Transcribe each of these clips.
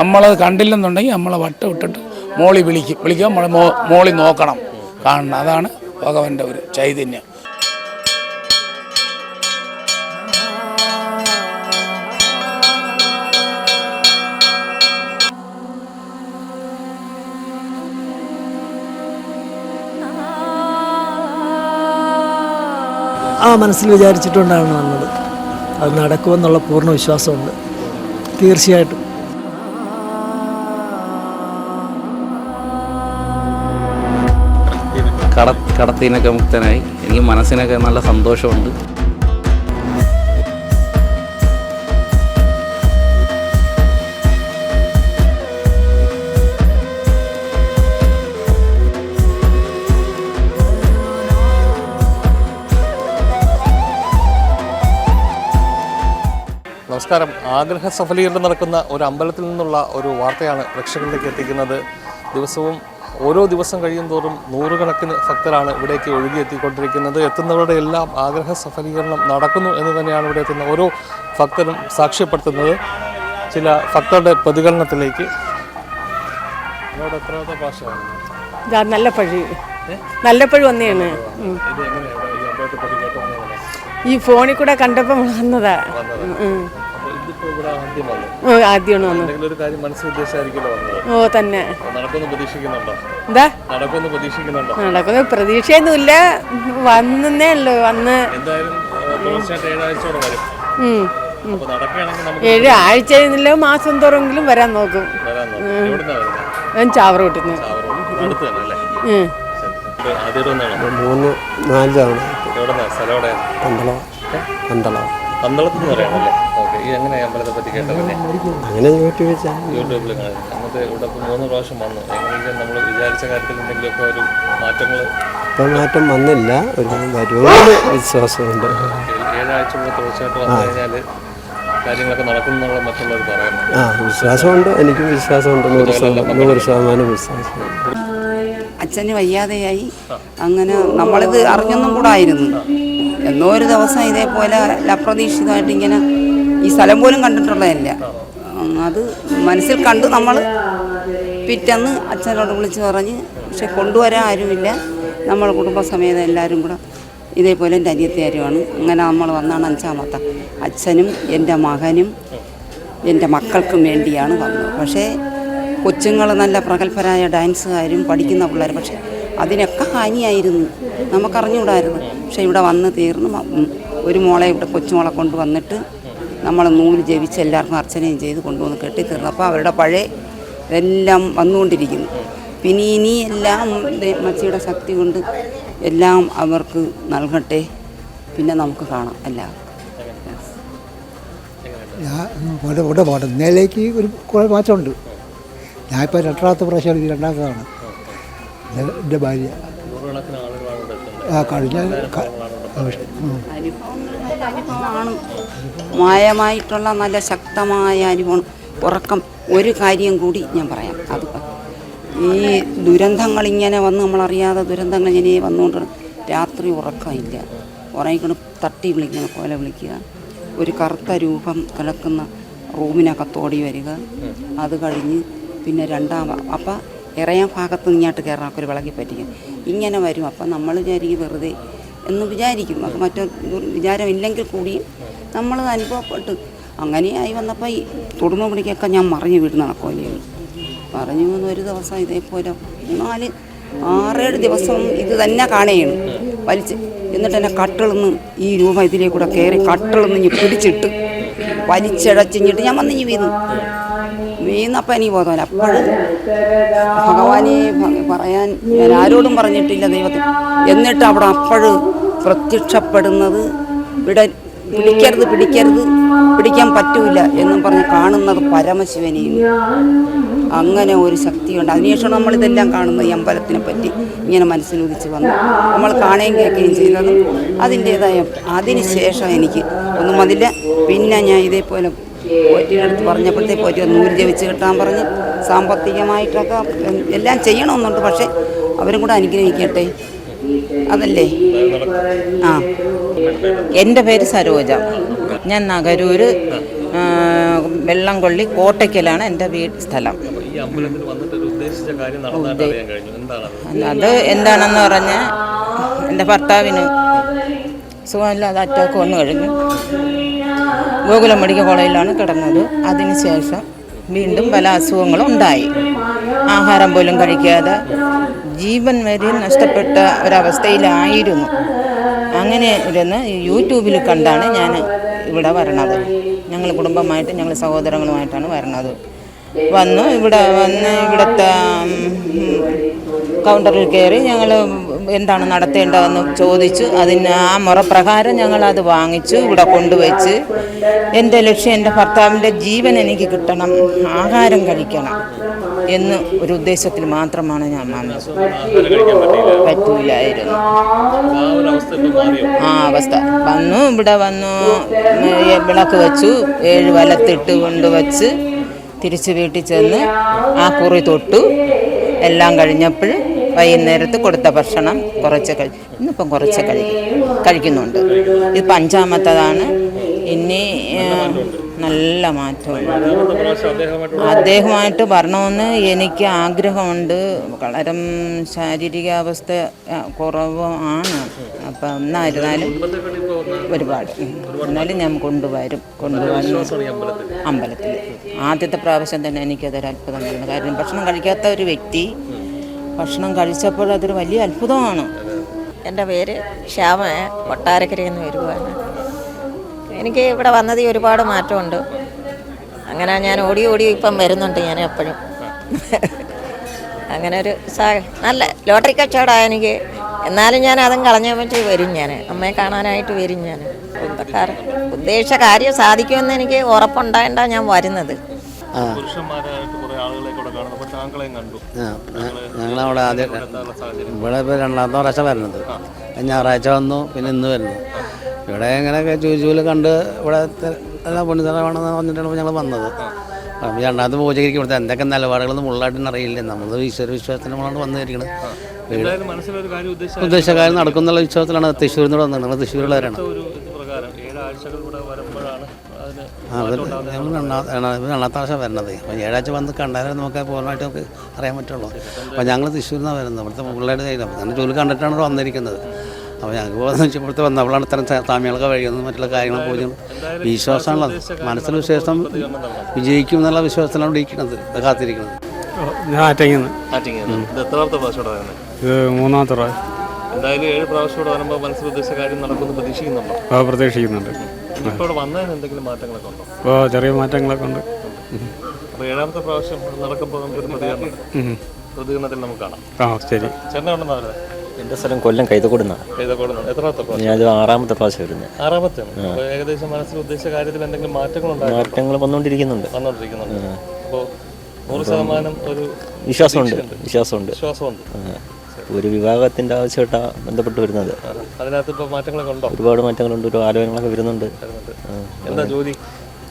നമ്മളത് കണ്ടില്ലെന്നുണ്ടെങ്കിൽ നമ്മളെ വട്ടം ഇട്ടിട്ട് മോളി വിളിക്കും. വിളിക്കുക നമ്മൾ മോളി നോക്കണം. കാണണം. അതാണ് ഭഗവാന്റെ ഒരു ചൈതന്യം. ആ മനസ്സിൽ വിചാരിച്ചിട്ടുണ്ടാണ് വന്നത്. അത് നടക്കുമെന്നുള്ള പൂർണ വിശ്വാസമുണ്ട്. തീർച്ചയായിട്ടും. കട കടത്തിനൊക്കെ മുക്തനായി. എനിക്ക് മനസ്സിനൊക്കെ നല്ല സന്തോഷമുണ്ട്. നമസ്കാരം. ആഗ്രഹ സഫലീകരണം നടക്കുന്ന ഒരു അമ്പലത്തിൽ നിന്നുള്ള ഒരു വാർത്തയാണ് പ്രേക്ഷകരിലേക്ക് എത്തിക്കുന്നത്. ദിവസവും ഓരോ ദിവസം കഴിയും തോറും നൂറുകണക്കിന് ഭക്തരാണ് ഇവിടേക്ക് ഒഴുകിയെത്തിക്കൊണ്ടിരിക്കുന്നത്. എത്തുന്നവരുടെ എല്ലാം ആഗ്രഹ സഫലീകരണം നടക്കുന്നു എന്ന് തന്നെയാണ് ഇവിടെ എത്തുന്ന ഓരോ ഭക്തരും സാക്ഷ്യപ്പെടുത്തുന്നത്. ചില ഭക്തരുടെ പ്രതികരണത്തിലേക്ക്. നല്ല പഴി. നല്ല പഴി വന്നെയാണ് ഈ ഫോണിൽ കൂടെ കണ്ടപ്പോൾ വന്നതാ. ആദ്യമാണ് വന്നത്. ഓ തന്നെ. നടക്കുന്നു പ്രതീക്ഷയൊന്നുമില്ല. വന്നേ ഉള്ളൂ വന്ന്. ഏഴ് ആഴ്ച മാസം തോറെങ്കിലും വരാൻ നോക്കും. വരാൻ നോക്കാം. എവിടുന്നാ ഞാൻ ചാവറ കിട്ടുന്നു മൂന്ന് നാല് തവണ. പന്തളം. പന്തളം. പന്തളത്ത് നിന്ന് അമ്പലത്തെ പറ്റി അങ്ങനെ യൂട്യൂബ് യൂട്യൂബിൽ അന്നത്തെ ഇവിടെ മൂന്ന് പ്രാവശ്യം വന്നു. എങ്ങനെയെങ്കിലും നമ്മൾ വിചാരിച്ച കാര്യത്തിൽ എന്തെങ്കിലുമൊക്കെ ഒരു മാറ്റങ്ങൾ ഇപ്പം മാറ്റം വന്നില്ല. ഒരു വരുമെന്ന് വിശ്വാസമുണ്ട്. ഏഴാഴ്ച കൂടെ തുടർച്ചയായിട്ട് വന്നു കഴിഞ്ഞാൽ കാര്യങ്ങളൊക്കെ നടക്കുന്നുള്ള മറ്റുള്ളവർ പറയുന്നു. ആ വിശ്വാസമുണ്ട്. എനിക്കും വിശ്വാസമുണ്ട്. നൂറ് ശതമാനം നൂറ് ശതമാനം വിശ്വാസമുണ്ട് അച്ഛന് വയ്യാതെയായി. അങ്ങനെ നമ്മളിത് അറിഞ്ഞൊന്നും കൂടായിരുന്നു. എന്നോ ഒരു ദിവസം ഇതേപോലെ അപ്രതീക്ഷിതമായിട്ട് ഇങ്ങനെ ഈ സ്ഥലം പോലും കണ്ടിട്ടുള്ളതല്ല. അത് മനസ്സിൽ കണ്ട് നമ്മൾ പിറ്റന്ന് അച്ഛനോട് വിളിച്ച് പറഞ്ഞ് പക്ഷെ കൊണ്ടുവരാൻ ആരുമില്ല. നമ്മൾ കുടുംബസമേതം എല്ലാവരും കൂടെ ഇതേപോലെ എന്റെ അനിയത്തിയാരുമാണ്. അങ്ങനെ നമ്മൾ വന്നാണ് അഞ്ചാമത്തെ അച്ഛനും എന്റെ മകനും എന്റെ മക്കൾക്കും വേണ്ടിയാണ് വന്നത്. പക്ഷേ കൊച്ചുങ്ങൾ നല്ല പ്രഗത്ഭരായ ഡാൻസുകാരും പഠിക്കുന്ന പിള്ളേർ പക്ഷേ അതിനൊക്കെ ഹാനിയായിരുന്നു. നമുക്കറിഞ്ഞുകൂടായിരുന്നു. പക്ഷേ ഇവിടെ വന്ന് തീർന്ന് ഒരു മോളെ ഇവിടെ കൊച്ചുമോളെ കൊണ്ടുവന്നിട്ട് നമ്മൾ നൂൽ ജപിച്ച് എല്ലാവർക്കും അർച്ചനയും ചെയ്ത് കൊണ്ടുവന്ന് കെട്ടി തീർന്നപ്പോൾ അവരുടെ പഴയ എല്ലാം വന്നുകൊണ്ടിരിക്കുന്നു. പിന്നെ ഇനി എല്ലാം മച്ചിയുടെ ശക്തി കൊണ്ട് എല്ലാം അവർക്ക് നൽകട്ടെ. പിന്നെ നമുക്ക് കാണാം എല്ലാവർക്കും. ഞാൻ ഇവിടെ ഇവിടെ ഇന്നലേക്ക് ഒരു കുറേ മാറ്റമുണ്ട്. ഞാനിപ്പോൾ രണ്ടാമത്തെ പ്രാവശ്യം ഇത് രണ്ടാമതാണ് എന്റെ- ഭാര്യ. ആ കഴിഞ്ഞ. അനുഭവം അനുഭവമാണ് മായമായിട്ടുള്ള നല്ല ശക്തമായ അനുഭവം ഉറക്കം ഒരു കാര്യം കൂടി ഞാൻ പറയാം. അത് ഈ ദുരന്തങ്ങൾ ഇങ്ങനെ വന്ന് നമ്മളറിയാതെ ദുരന്തങ്ങൾ ഇങ്ങനെ വന്നുകൊണ്ട് രാത്രി ഉറക്കമില്ല. ഉറങ്ങിക്കൊണ്ട് തട്ടി വിളിക്കുന്ന പോലെ വിളിക്കുക. ഒരു കറുത്ത രൂപം കിടക്കുന്ന റൂമിനകത്തോടി വരിക. അത് കഴിഞ്ഞ് പിന്നെ രണ്ടാം അപ്പം ഇറയാൻ ഭാഗത്ത് ഇങ്ങോട്ട് കയറാൻ ഒരു വിളക്കി പറ്റിക്കും. ഇങ്ങനെ വരും. അപ്പം നമ്മൾ വിചാരിക്കും വെറുതെ എന്ന് വിചാരിക്കും. അത് മറ്റോ വിചാരമില്ലെങ്കിൽ കൂടിയും നമ്മളത് അനുഭവപ്പെട്ട്. അങ്ങനെയായി വന്നപ്പോൾ ഈ തുടർന്ന് പിടിക്കൊക്കെ ഞാൻ മറിഞ്ഞു വീട് നടക്കുമല്ലേ പറഞ്ഞു വന്ന് ഒരു ദിവസം ഇതേപോലെ നാല് ആറേഴ് ദിവസം ഇത് തന്നെ കാണുകയാണ് വലിച്ച് എന്നിട്ട് എന്നെ കട്ടിളന്ന് ഈ രൂപ ഇതിലേക്കൂടെ കയറി കട്ടിളന്ന് ഇനി പിടിച്ചിട്ട് വലിച്ചടച്ചിഞ്ഞിട്ട് ഞാൻ വന്നിഞ്ഞ് വീന്നു വീന്നപ്പം എനിക്ക് ബോധമല്ല അപ്പോഴും ഭഗവാനെ പറയാൻ ഞാൻ ആരോടും പറഞ്ഞിട്ടില്ല ദൈവത്തിൽ. എന്നിട്ട് അവിടെ അപ്പോഴും പ്രത്യക്ഷപ്പെടുന്നത് ഇവിടെ പിടിക്കരുത് പിടിക്കരുത്. പിടിക്കാൻ പറ്റൂല എന്നും പറഞ്ഞ് കാണുന്നത് പരമശിവനെയും. അങ്ങനെ ഒരു ശക്തിയുണ്ട്. അതിനുശേഷം നമ്മളിതെല്ലാം കാണുന്നത് ഈ അമ്പലത്തിനെ പറ്റി ഇങ്ങനെ മനസ്സിലുദിച്ച് വന്നു. നമ്മൾ കാണുകയും കേൾക്കുകയും ചെയ്തതും അതിന്റേതായ അതിന് ശേഷം എനിക്ക് ഒന്നും അതില്ല പിന്നെ ഞാൻ ഇതേപോലെ പോറ്റിയെടുത്ത് പറഞ്ഞപ്പോഴത്തേക്ക് പോറ്റി നൂൽ ജപിച്ച് കിട്ടാൻ പറഞ്ഞ് സാമ്പത്തികമായിട്ടൊക്കെ എല്ലാം ചെയ്യണമെന്നുണ്ട്. പക്ഷേ അവരും കൂടെ അനുഗ്രഹിക്കട്ടെ? അതല്ലേ? ആ. എന്റെ പേര് സരോജ. ഞാൻ നഗരൂർ വെള്ളംകൊള്ളി കോട്ടയ്ക്കലാണ് എന്റെ വീട് സ്ഥലം. അത് എന്താണെന്ന് പറഞ്ഞാൽ എന്റെ ഭർത്താവിന് സുഖമില്ലാതെ അറ്റാക്ക് വന്നു കഴിഞ്ഞു. ഗോകുലം മെഡിക്കൽ കോളേജിലാണ് കിടന്നത്. അതിനുശേഷം വീണ്ടും പല അസുഖങ്ങളും ഉണ്ടായി. ആഹാരം പോലും കഴിക്കാതെ ജീവൻ വരെ നഷ്ടപ്പെട്ട ഒരവസ്ഥയിലായിരുന്നു. അങ്ങനെ ഇരുന്ന് യൂട്യൂബിൽ കണ്ടാണ് ഞാൻ ഇവിടെ വരണത്. ഞങ്ങൾ കുടുംബമായിട്ട് ഞങ്ങൾ സഹോദരങ്ങളുമായിട്ടാണ് വരണത്. വന്നു ഇവിടെ വന്ന് ഇവിടുത്തെ കൗണ്ടറിൽ കയറി ഞങ്ങൾ എന്താണ് നടത്തേണ്ടതെന്ന് ചോദിച്ചു. അതിന് ആ മുറപ്രകാരം ഞങ്ങൾ അത് വാങ്ങിച്ചു ഇവിടെ കൊണ്ടുവച്ച്. എന്റെ ലക്ഷ്യം എന്റെ ഭർത്താവിന്റെ ജീവൻ എനിക്ക് കിട്ടണം ആഹാരം കഴിക്കണം. എന്ന് ഒരു ഉദ്ദേശത്തിൽ മാത്രമാണ് ഞാൻ പറ്റൂലായിരുന്നു. ആ അവസ്ഥ. വന്നു ഇവിടെ വന്നു വിളക്ക് വെച്ചു ഏഴ് വലത്തിട്ട് കൊണ്ടുവച്ച് തിരിച്ച് വീട്ടിൽ ചെന്ന് ആ കുറി തൊട്ടു. എല്ലാം കഴിഞ്ഞപ്പോൾ വൈകുന്നേരത്ത് കൊടുത്ത ഭക്ഷണം കുറച്ച് കഴി ഇന്നിപ്പം കുറച്ച് കഴിക്കും കഴിക്കുന്നുണ്ട്. ഇതിപ്പോൾ അഞ്ചാമത്തതാണ്. ഇനി നല്ല മാറ്റമുണ്ട്. അദ്ദേഹമായിട്ട് അദ്ദേഹമായിട്ട് വരണമെന്ന് എനിക്ക് ആഗ്രഹമുണ്ട്. വളരെ ശാരീരികാവസ്ഥ കുറവാണ് അപ്പം എന്നായിരുന്നാലും ഒരുപാട്. എന്നാലും ഞാൻ കൊണ്ടുവരും. കൊണ്ടുവന്ന് അമ്പലത്തിൽ ആദ്യത്തെ പ്രാവശ്യം തന്നെ എനിക്കതൊരു അത്ഭുതം തോന്നുന്നു കാരണം ഭക്ഷണം കഴിക്കാത്ത ഒരു വ്യക്തി ഭക്ഷണം കഴിച്ചപ്പോൾ അതൊരു വലിയ അത്ഭുതമാണ്. എന്റെ പേര് ശ്യാമ. കൊട്ടാരക്കരയിൽ നിന്ന് വരുവാണ്. എനിക്ക് ഇവിടെ വന്നതിൽ ഒരുപാട് മാറ്റമുണ്ട്. അങ്ങനെ ഞാൻ ഓടി ഓടി ഇപ്പം വരുന്നുണ്ട് ഞാൻ എപ്പോഴും. അങ്ങനെ ഒരു സാ നല്ല ലോട്ടറി കച്ചവടമാണ് എനിക്ക്. എന്നാലും ഞാൻ അതും കളഞ്ഞ പറ്റി വരും ഞാൻ. അമ്മയെ കാണാനായിട്ട് വരും ഞാൻ. കുടുംബക്കാർ ഉദ്ദേശിച്ച കാര്യം സാധിക്കുമെന്ന് എനിക്ക് ഉറപ്പുണ്ടായിട്ടാണ് ഞാൻ വരുന്നത്. ഞങ്ങളവിടെ ആദ്യം ഇവിടെ ഇപ്പോൾ രണ്ടാമത്തെ പ്രാവശ്യം വരുന്നത്. ഞായറാഴ്ച വന്നു പിന്നെ ഇന്ന് വരുന്നു. ഇവിടെ ഇങ്ങനെയൊക്കെ ജൂജൂൽ കണ്ട് ഇവിടെ എല്ലാം പുണ്യതലമാണെന്ന് പറഞ്ഞിട്ടാണ് ഞങ്ങൾ വന്നത്. അപ്പം രണ്ടാമത്തെ പൂജയ്ക്ക് ഇവിടുത്തെ എന്തൊക്കെ നിലപാടുകളൊന്നും ഉള്ളതായിട്ട് അറിയില്ല. നമ്മൾ ഈശ്വര വിശ്വാസത്തിന് നമ്മളാണ് വന്നിരിക്കുന്നത് മനസ്സിലൊരു കാര്യം നടക്കുന്നുള്ള വിശ്വാസത്തിലാണ് തൃശ്ശൂരിൽ നിന്ന് വന്നത് ആ അത് ഞങ്ങൾ രണ്ടാമത്തെ ആഴ്ച വരണത്. അപ്പോൾ ഏഴാഴ്ച വന്ന് കണ്ടാലേ നമുക്ക് പൂർണമായിട്ട് നമുക്ക് അറിയാൻ പറ്റുള്ളൂ. അപ്പോൾ ഞങ്ങൾ തൃശ്ശൂരിൽ നിന്നാണ് വരുന്നത്. ഇവിടുത്തെ പിള്ളേരുടെ കയ്യിൽ അങ്ങനെ ജോലി കണ്ടിട്ടാണ് വന്നിരിക്കുന്നത്. അപ്പോൾ ഞങ്ങൾക്ക് പോകുന്ന വെച്ചാൽ വന്ന അവളാണ് ഇത്തരം സാമ്യങ്ങളൊക്കെ കഴിയുന്നത് മറ്റുള്ള കാര്യങ്ങൾ പൂജ്യം വിശ്വാസമാണുള്ളത് മനസ്സിൽ വിശ്വാസം വിജയിക്കും എന്നുള്ള വിശ്വാസത്തിലാണ് ഇരിക്കുന്നത്. കാത്തിരിക്കുന്നത്. ഞാൻ ആറ്റങ്ങിന്ന്. ആറ്റിങ് ഇത് മൂന്നാമത്തെ പ്രാവശ്യം. എന്തായാലും ഏഴ് പ്രാവശ്യം ഇവിടെ വരുമ്പോൾ മനസ്സിൽ ഉദ്ദേശിച്ച കാര്യം നടക്കുമെന്ന് പ്രതീക്ഷിക്കുന്നുണ്ടോ? പ്രതീക്ഷിക്കുന്നുണ്ട്. ഇപ്പോൾ വന്നതിന് എന്തെങ്കിലും മാറ്റങ്ങളൊക്കെ ഉണ്ടോ? ഓ ചെറിയ മാറ്റങ്ങളൊക്കെ ഉണ്ട്. അപ്പോൾ ഏഴാമത്തെ പ്രാവശ്യം നടക്കുമ്പോൾ നമുക്കൊരു പ്രതികരണം. പ്രതികരണത്തിൽ നമുക്ക് കാണാം. ആ ശരി. ചെന്നൈ ഉണ്ടെന്നാ എന്റെ സ്ഥലം കൊല്ലം കൈതക്കൊടുന്ന. കൈതക്കോടുന്നു. എത്രാമത്തെ പ്രാവശ്യം? ഞാനിത് ആറാമത്തെ പ്രാവശ്യം വരുന്നത് ആറാമത്തെ? അപ്പോൾ ഏകദേശം മനസ്സിൽ ഉദ്ദേശിച്ച കാര്യത്തിൽ എന്തെങ്കിലും മാറ്റങ്ങൾ ഉണ്ടായി മാറ്റങ്ങൾ വന്നുകൊണ്ടിരിക്കുന്നുണ്ട്. വന്നുകൊണ്ടിരിക്കുന്നുണ്ട്. അപ്പോൾ നൂറ് ശതമാനം ഒരു വിശ്വാസമുണ്ട്. വിശ്വാസമുണ്ട്. വിശ്വാസമുണ്ട്. ഒരു വിവാഹത്തിന്റെ ആവശ്യമായിട്ടാണ് ബന്ധപ്പെട്ട് വരുന്നത്. അതിനകത്ത് ഇപ്പോൾ മാറ്റങ്ങളൊക്കെ ഉണ്ടോ? ഒരുപാട് മാറ്റങ്ങളുണ്ട് ഒരു ആലോചനകളൊക്കെ വരുന്നുണ്ട്. എന്താ ജോലി?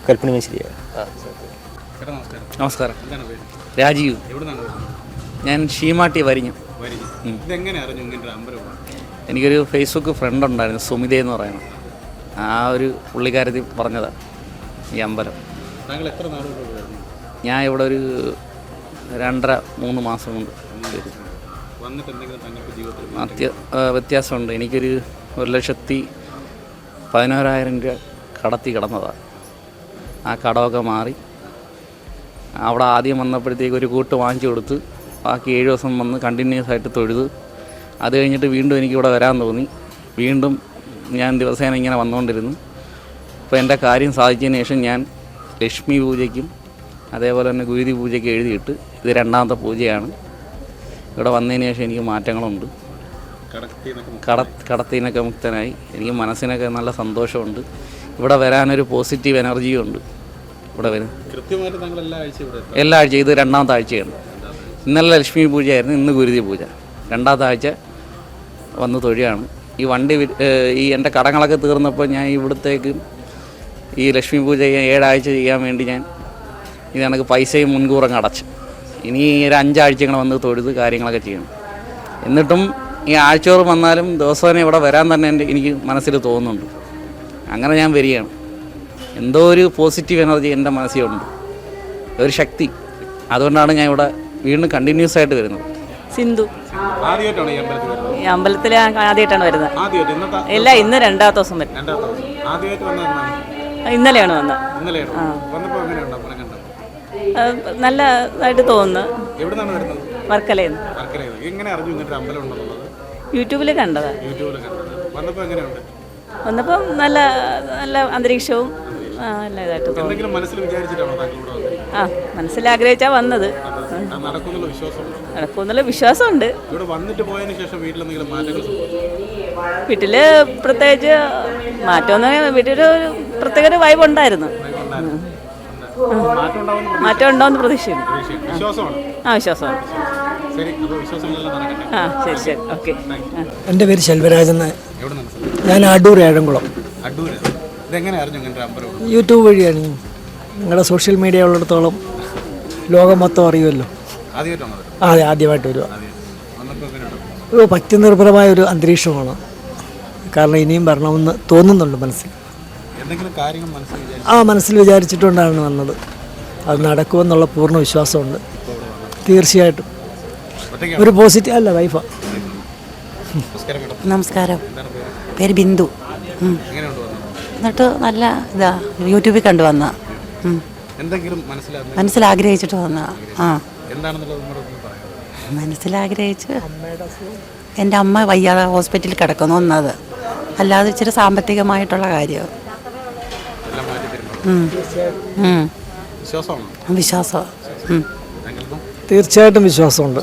കൽപ്പണി മേശരിയാണ് ശരി നമസ്കാരം. രാജീവ്. ഞാൻ ഷീമാട്ടി വരിഞ്ഞു. ഉം. എനിക്കൊരു ഫേസ്ബുക്ക് ഫ്രണ്ട് ഉണ്ടായിരുന്നു സുമിത എന്ന് പറയുന്നത് ആ ഒരു പുള്ളിക്കാരത്തിൽ പറഞ്ഞതാണ് ഈ അമ്പലം. ഞാൻ ഇവിടെ ഒരു രണ്ടര മൂന്ന് മാസം കൊണ്ട് വരും. അത്യ ആ, വ്യത്യാസമുണ്ട്. എനിക്കൊരു ഒരു ലക്ഷത്തി പതിനോരായിരം രൂപ കടത്തി കിടന്നതാണ് ആ കടമൊക്കെ മാറി. അവിടെ ആദ്യം വന്നപ്പോഴത്തേക്ക് ഒരു കൂട്ട് വാങ്ങിച്ചു കൊടുത്ത് ബാക്കി ഏഴ് ദിവസം വന്ന് കണ്ടിന്യൂസ് ആയിട്ട് തൊഴുത് അത് കഴിഞ്ഞിട്ട് വീണ്ടും എനിക്ക് ഇവിടെ വരാൻ തോന്നി. വീണ്ടും ഞാൻ ദിവസേന ഇങ്ങനെ വന്നുകൊണ്ടിരുന്നു. അപ്പോൾ എന്റെ കാര്യം സാധിച്ചതിന് ശേഷം ഞാൻ ലക്ഷ്മി പൂജയ്ക്കും അതേപോലെ തന്നെ ഗുരുതി പൂജയ്ക്ക് എഴുതിയിട്ട് ഇത് രണ്ടാമത്തെ പൂജയാണ്. ഇവിടെ വന്നതിന് ശേഷം എനിക്ക് മാറ്റങ്ങളുണ്ട്. കട കടത്തിനൊക്കെ മുക്തനായി. എനിക്ക് മനസ്സിനൊക്കെ നല്ല സന്തോഷമുണ്ട്. ഇവിടെ വരാനൊരു പോസിറ്റീവ് എനർജിയും ഉണ്ട്. ഇവിടെ വരും എല്ലാ ആഴ്ചയും ഇത് രണ്ടാമത്തെ ആഴ്ചയാണ്. ഇന്നലെ ലക്ഷ്മി പൂജയായിരുന്നു ഇന്ന് ഗുരുതി പൂജ. രണ്ടാമത്തെ ആഴ്ച വന്ന് തൊഴിയാണ് ഈ വണ്ടി ഈ എന്റെ കടങ്ങളൊക്കെ തീർന്നപ്പോൾ ഞാൻ ഇവിടത്തേക്ക് ഈ ലക്ഷ്മി പൂജ ഏഴാഴ്ച ചെയ്യാൻ വേണ്ടി ഞാൻ ഇത് കണക്ക് പൈസയും മുൻകൂറങ്ങ് അടച്ചു. ഇനി ഒരു അഞ്ചാഴ്ച ഇങ്ങനെ വന്ന് തൊഴുത് കാര്യങ്ങളൊക്കെ ചെയ്യണം. എന്നിട്ടും ഈ ആഴ്ചയോറ് വന്നാലും ദിവസേന ഇവിടെ വരാൻ തന്നെ എന്റെ എനിക്ക് മനസ്സിൽ തോന്നുന്നുണ്ട്. അങ്ങനെ ഞാൻ വരികയാണ്. എന്തോ ഒരു പോസിറ്റീവ് എനർജി എന്റെ മനസ്സിലുണ്ട്. ഒരു ശക്തി. അതുകൊണ്ടാണ് ഞാൻ ഇവിടെ വീണ്ടും കണ്ടിന്യൂസ് ആയിട്ട് വരുന്നത്. സിന്ധു. ഈ അമ്പലത്തിൽ വരുന്നത്? ഈ അമ്പലത്തിൽ ആദ്യമായിട്ടാണ് വരുന്നത്. ഇല്ല ഇന്ന് രണ്ടാമത്തെ ദിവസം വരും. ഇന്നലെയാണ് വന്നത്. നല്ല നല്ലതായിട്ട് തോന്നുന്നു. വർക്കലയിൽ യൂട്യൂബിൽ കണ്ടതാ. യൂട്യൂബിൽ കണ്ടത്. വന്നപ്പോൾ നല്ല നല്ല അന്തരീക്ഷവും നല്ല ഇതായിട്ട് തോന്നി. എന്തെങ്കിലും മനസ്സിൽ ആഗ്രഹിച്ചാ വന്നത്. ആ നടക്കുന്നുള്ള വിശ്വാസമുണ്ട്. വീട്ടിൽ പ്രത്യേകിച്ച് മാറ്റമൊന്നും വീട്ടിലൊരു പ്രത്യേക ഒരു വൈബ് ഉണ്ടായിരുന്നു. മാറ്റം മാറ്റം ഉണ്ടോയെന്ന് പ്രതീക്ഷയുണ്ട്. ആ വിശ്വാസമാണ്. ശരി അപ്പോൾ വിശ്വാസങ്ങളെല്ലാം നടക്കട്ടെ. ആ ശരി ശരി. ഓക്കെ. എന്റെ പേര് നിന്ന് ഞാൻ അടൂർ ഏഴംകുളം? യൂട്യൂബ് വഴിയാണ്. നിങ്ങളുടെ സോഷ്യൽ മീഡിയ ഉള്ളിടത്തോളം ലോകം മൊത്തം അറിയുമല്ലോ. അതെ ആദ്യമായിട്ട് വരിക. ഒരു ഭക്തിനിർഭരമായ ഒരു അന്തരീക്ഷമാണ്. കാരണം ഇനിയും വരണമെന്ന് തോന്നുന്നുണ്ട് മനസ്സിൽ. ആ മനസ്സിൽ വിചാരിച്ചിട്ടുണ്ടാണ് വന്നത്. അത് നടക്കുമെന്നുള്ള പൂർണ വിശ്വാസമുണ്ട്. തീർച്ചയായിട്ടും. ഒരു പോസിറ്റീവ് അല്ല വൈഫാ നമസ്കാരം പേര്? ബിന്ദു. എന്നിട്ട് നല്ല ഇതാ യൂട്യൂബിൽ കണ്ടു വന്ന എന്തെങ്കിലും മനസ്സിലാഗ്രഹിച്ചിട്ട് വന്ന ആ. മനസ്സിലാഗ്രഹിച്ച് എന്റെ അമ്മ വയ്യാതെ ഹോസ്പിറ്റലിൽ കിടക്കുന്നു ഒന്നത്. അല്ലാതെ ഇച്ചിരി സാമ്പത്തികമായിട്ടുള്ള കാര്യം വിശ്വാസം തീർച്ചയായിട്ടും വിശ്വാസമുണ്ട്.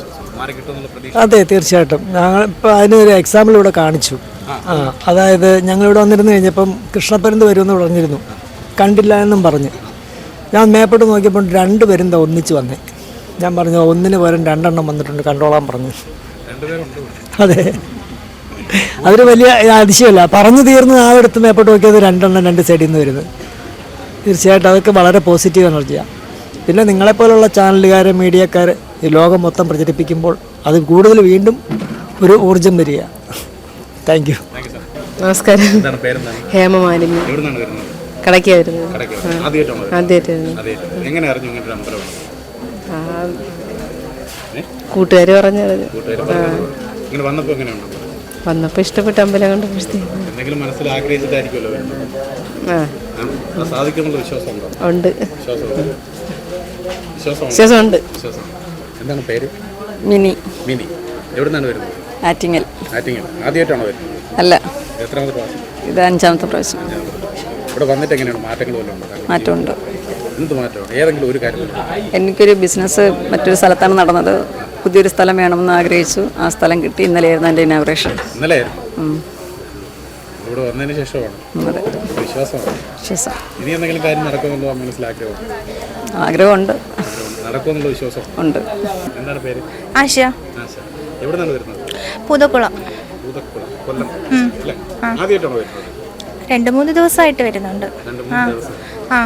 അതെ തീർച്ചയായിട്ടും. ഞങ്ങൾ ഇപ്പം അതിനൊരു എക്സാമ്പിൾ ഇവിടെ കാണിച്ചു. ആ. അതായത് ഞങ്ങളിവിടെ വന്നിരുന്നു കഴിഞ്ഞപ്പം കൃഷ്ണപ്പരന്ത് വരുമെന്ന് പറഞ്ഞിരുന്നു. കണ്ടില്ല എന്നും പറഞ്ഞ്. ഞാൻ മേപ്പോട്ട് നോക്കിയപ്പോൾ രണ്ട് പരുന്ത ഒന്നിച്ച് വന്നേ. ഞാൻ പറഞ്ഞു ഒന്നിന് പകരം രണ്ടെണ്ണം വന്നിട്ടുണ്ട് കണ്ടോളാൻ പറഞ്ഞു. അതെ. അതൊരു വലിയ അതിശയമല്ല. പറഞ്ഞു തീർന്ന് ആ എടുത്ത് മേപ്പോട്ട് നോക്കിയത് രണ്ടെണ്ണം രണ്ട് സൈഡിൽ നിന്ന് വരുന്നത് തീർച്ചയായിട്ടും അതൊക്കെ വളരെ പോസിറ്റീവ് എനർജിയാണ് പിന്നെ നിങ്ങളെപ്പോലുള്ള ചാനലുകാർ മീഡിയക്കാർ ഈ ലോകം മൊത്തം പ്രചരിപ്പിക്കുമ്പോൾ അത് കൂടുതൽ വീണ്ടും ഒരു ഊർജം വരിക. താങ്ക് യു നമസ്കാരം. എന്താണ് പേരെന്താണ് ഹേമമാലിനി എവിടെ നിന്നാണ് വരുന്നത്? കടയ്ക്കാ വരുന്നത് കടയ്ക്ക് ആദ്യമായിട്ടാണോ വരുന്നത്? ആദ്യമായിട്ട് വരുന്നത് ആദ്യമായിട്ട് എങ്ങനെ അറിഞ്ഞു ഇങ്ങനെ നമ്പർ? കൂട്ടുകാർ പറഞ്ഞു വന്നപ്പോൾ എങ്ങനെയുണ്ട് വന്നപ്പോൾ ഇഷ്ടപ്പെട്ട അമ്പലം കണ്ട് എന്തെങ്കിലും മനസ്സിൽ ആഗ്രഹിച്ചിട്ടായിരിക്കുമല്ലോ ആ. ആ, അത് സാധിക്കുമെന്നുള്ള വിശ്വാസമുണ്ടോ? ഉണ്ട്. വിശ്വാസമുണ്ട്? എന്താണ് പേര്? മിനി. മിനി. എവിടെ നിന്നാണ് വരുന്നത്? ആറ്റിങ്ങൽ. ആറ്റിങ്ങൽ. ആദ്യമായിട്ടാണോ വരുന്നത്? അല്ല. എത്രാമത്തെ പ്രാവശ്യം? ഇത് അഞ്ചാമത്തെ പ്രാവശ്യം. ഇവിടെ വന്നിട്ട് എങ്ങനെയാണ്? മാറ്റങ്ങൾ വല്ലതും? മാറ്റമുണ്ട്. എന്ത് മാറ്റമാണ്? ഏതെങ്കിലും ഒരു കാര്യം എനിക്കൊരു ബിസിനസ് മറ്റൊരു സ്ഥലത്താണ് നടന്നത്. പുതിയൊരു സ്ഥലം വേണമെന്ന് ആഗ്രഹിച്ചു. ആ സ്ഥലം കിട്ടി. ഇന്നലെയായിരുന്നു എന്റെ ഇനാഗ്രേഷൻ ഇന്നലെ? ഇവിടെ വന്നതിന് ശേഷമാണ്. അതെ. വിശ്വാസമാണ്. വിശ്വാസം. ഇനി എന്തെങ്കിലും കാര്യം ആഗ്രഹമുണ്ട്. നടക്കുമെന്നുള്ള വിശ്വാസം? ഉണ്ട്. എന്താണ് പേര്? ആശ. ആശ. എവിടെ നിന്നാണ് വരുന്നത്? പുതക്കുളം. പൂതക്കുളം. കൊല്ലം. അല്ലേ? ആദ്യമായിട്ടാണോ വരുന്നത്? രണ്ട് മൂന്ന് ദിവസമായിട്ട് വരുന്നുണ്ട്. ആ ആ.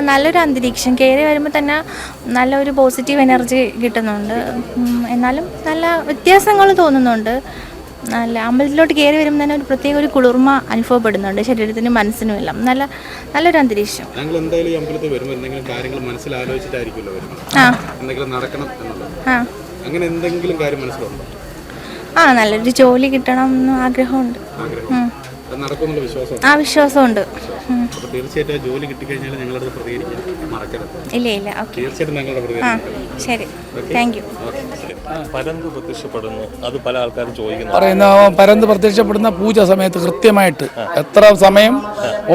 നല്ലൊരു അന്തരീക്ഷം. കയറി വരുമ്പോൾ തന്നെ നല്ലൊരു പോസിറ്റീവ് എനർജി കിട്ടുന്നുണ്ട്. എന്നാലും നല്ല വ്യത്യാസങ്ങൾ തോന്നുന്നുണ്ട്. നല്ല അമ്പലത്തിലോട്ട് കയറി വരുമ്പോൾ തന്നെ ഒരു പ്രത്യേക ഒരു കുളിർമ അനുഭവപ്പെടുന്നുണ്ട്. ശരീരത്തിനും മനസ്സിനും എല്ലാം. നല്ല നല്ലൊരു അന്തരീക്ഷം. ഞങ്ങൾ എന്തായാലും ഈ അമ്പലത്തിൽ വരുമ്പോൾ എന്തെങ്കിലും കാര്യങ്ങൾ മനസ്സിൽ ആലോചിച്ചിട്ടായിരിക്കുമല്ലോ വരുന്നത് എന്തെങ്കിലും നടക്കണം എന്നുള്ളത്. അങ്ങനെ എന്തെങ്കിലും കാര്യം മനസ്സിലുണ്ടോ? ആ നല്ലൊരു ജോലി കിട്ടണം എന്ന് ആഗ്രഹമുണ്ട്. ആഗ്രഹം. ആ വിശ്വാസമുണ്ട്. തീർച്ചയായിട്ടും ജോലി കിട്ടിക്കഴിഞ്ഞാൽ ഞങ്ങളത് പ്രതികരിക്കാൻ മറക്കരുത്. ഇല്ല ഇല്ല. തീർച്ചയായിട്ടും ഞങ്ങളുടെ ആ ശരി. താങ്ക് യു പരന്ത് പ്രത്യക്ഷപ്പെടുന്നു. അത് പല ആൾക്കാരും ചോദിക്കുന്നു. പറയുന്ന പരന്ത് പ്രത്യക്ഷപ്പെടുന്ന പൂജ സമയത്ത് കൃത്യമായിട്ട് എത്ര സമയം?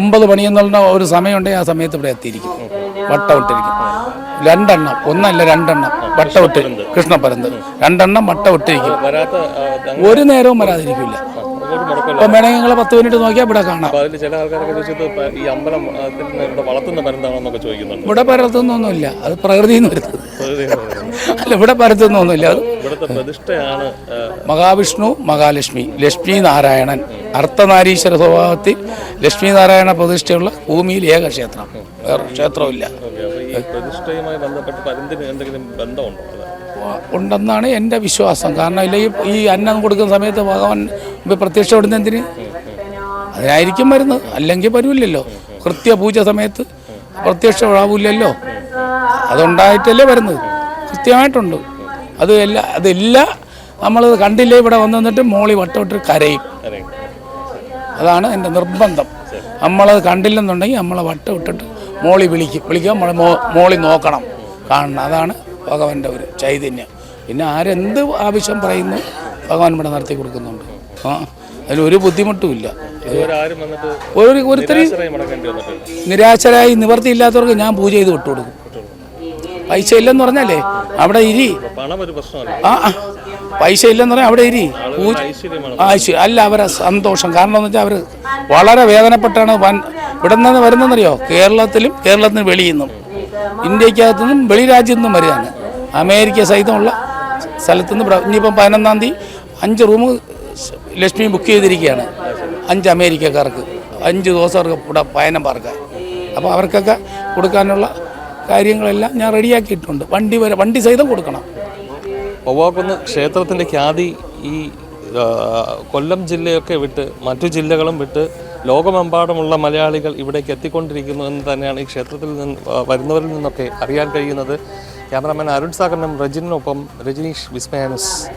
ഒമ്പത് മണിയെന്നുള്ള ഒരു സമയമുണ്ടെങ്കിൽ ആ സമയത്ത് ഇവിടെ എത്തിയിരിക്കും. വട്ടമിട്ടിരിക്കും രണ്ടെണ്ണം. ഒന്നല്ല രണ്ടെണ്ണം. വട്ടമിട്ട് കൃഷ്ണപരന്ത്. രണ്ടെണ്ണം വട്ടമിട്ടിരിക്കും ഒരു നേരവും വരാതിരിക്കില്ല മുടക്കമില്ല വേണമെങ്കിൽ നിങ്ങൾ പത്ത് മിനിറ്റ് നോക്കിയാൽ ഇവിടെ കാണാം. അതിൽ ചില ആൾക്കാരൊക്കെ ചോദിച്ചത് ഈ അമ്പലം ഇവിടെ വളർത്തുന്ന പരന്താണെന്നൊക്കെ ചോദിക്കുന്നുണ്ട്. ഇവിടെ പരത്തുന്നൊന്നുമില്ല. അത് പ്രകൃതിയിൽ നിന്ന് വരുന്നത്. അല്ല ഇവിടെ പരത്തുന്നൊന്നുമില്ല. അത് ഇവിടുത്തെ പ്രതിഷ്ഠയാണ് മഹാവിഷ്ണു മഹാലക്ഷ്മി ലക്ഷ്മി നാരായണൻ. അർത്ഥനാരീശ്വര സ്വഭാവത്തിൽ ലക്ഷ്മി നാരായണ പ്രതിഷ്ഠയുള്ള ഭൂമിയിൽ ഏക ക്ഷേത്രം. വേറെ ക്ഷേത്രമില്ല പ്രതിഷ്ഠയുമായി ബന്ധപ്പെട്ട് പരന്തിന് എന്തെങ്കിലും ബന്ധമുണ്ടോ? ഉണ്ടെന്നാണ് എന്റെ വിശ്വാസം. കാരണം ഇല്ലെങ്കിൽ ഈ അന്നം കൊടുക്കുന്ന സമയത്ത് ഭഗവാൻ ഇപ്പം പ്രത്യക്ഷപ്പെടുന്ന എന്തിന്? അതിനായിരിക്കും വരുന്നത് അല്ലെങ്കിൽ വരില്ലല്ലോ കൃത്യ പൂജ സമയത്ത് പ്രത്യക്ഷമാവില്ലല്ലോ അതുണ്ടായിട്ടല്ലേ വരുന്നത്. കൃത്യമായിട്ടുണ്ട്. അത് എല്ലാ അതെല്ലാം. നമ്മൾ കണ്ടില്ലേ ഇവിടെ വന്ന് നിന്നിട്ട് മോളി വട്ടമിട്ട് കരയും. അതാണ് എന്റെ നിർബന്ധം. നമ്മളത് കണ്ടില്ലെന്നുണ്ടെങ്കിൽ നമ്മളെ വട്ടം ഇട്ടിട്ട് മോളി വിളിക്കും. വിളിക്കുക നമ്മൾ മോളി നോക്കണം. കാണണം. അതാണ് ഭഗവാന്റെ ഒരു ചൈതന്യം. പിന്നെ ആരെന്ത് ആവശ്യം പറയുന്നു ഭഗവാൻ ഇവിടെ നടത്തി കൊടുക്കുന്നുണ്ട് ആ അതിലൊരു ബുദ്ധിമുട്ടുമില്ല. ഒരു ഒരുത്തരി നിരാശരായി നിവർത്തിയില്ലാത്തവർക്ക് ഞാൻ പൂജ ചെയ്ത് വിട്ടുകൊടുക്കും പൈസ ഇല്ലെന്ന് പറഞ്ഞാലേ അവിടെ ഇരി. ആ. പൈസ ഇല്ലെന്ന് പറഞ്ഞാൽ അവിടെ ഇരി. പൂജ ഐശ്വര്യമാണ് അല്ല അവരെ സന്തോഷം. കാരണം എന്ന് വെച്ചാൽ അവർ വളരെ വേദനപ്പെട്ടാണ് വൻ ഇവിടെ നിന്ന് വരുന്നതെന്നറിയോ? കേരളത്തിലും കേരളത്തിന് വെളിയിൽ നിന്നും. ഇന്ത്യക്കകത്തു നിന്നും വെളി രാജ്യത്തു നിന്നും വരികയാണ്. അമേരിക്ക സഹിതമുള്ള സ്ഥലത്തുനിന്ന് ഇനിയിപ്പം പതിനൊന്നാം തീയതി അഞ്ച് റൂം ലക്ഷ്മി ബുക്ക് ചെയ്തിരിക്കുകയാണ്. അഞ്ച് അമേരിക്കക്കാർക്ക്. അഞ്ച് ദിവസം അവർക്ക് ഇവിടെ പയനം പാർക്കാൻ. അപ്പോൾ അവർക്കൊക്കെ കൊടുക്കാനുള്ള കാര്യങ്ങളെല്ലാം ഞാൻ റെഡിയാക്കിയിട്ടുണ്ട്. വണ്ടി വരെ വണ്ടി സഹിതം കൊടുക്കണം. ഒവാക്കുന്ന ക്ഷേത്രത്തിന്റെ ഖ്യാതി ഈ കൊല്ലം ജില്ലയൊക്കെ വിട്ട് മറ്റു ജില്ലകളും വിട്ട് ലോകമെമ്പാടുമുള്ള മലയാളികൾ ഇവിടേക്ക് എത്തിക്കൊണ്ടിരിക്കുന്നു എന്ന് തന്നെയാണ് ഈ ക്ഷേത്രത്തിൽ നിന്ന് വരുന്നവരിൽ നിന്നൊക്കെ അറിയാൻ കഴിയുന്നത്. ക്യാമറാമാൻ അരുൺ സാഗറിനും റജിനൊപ്പം രജനീഷ് വിസ്മയാനുസ്.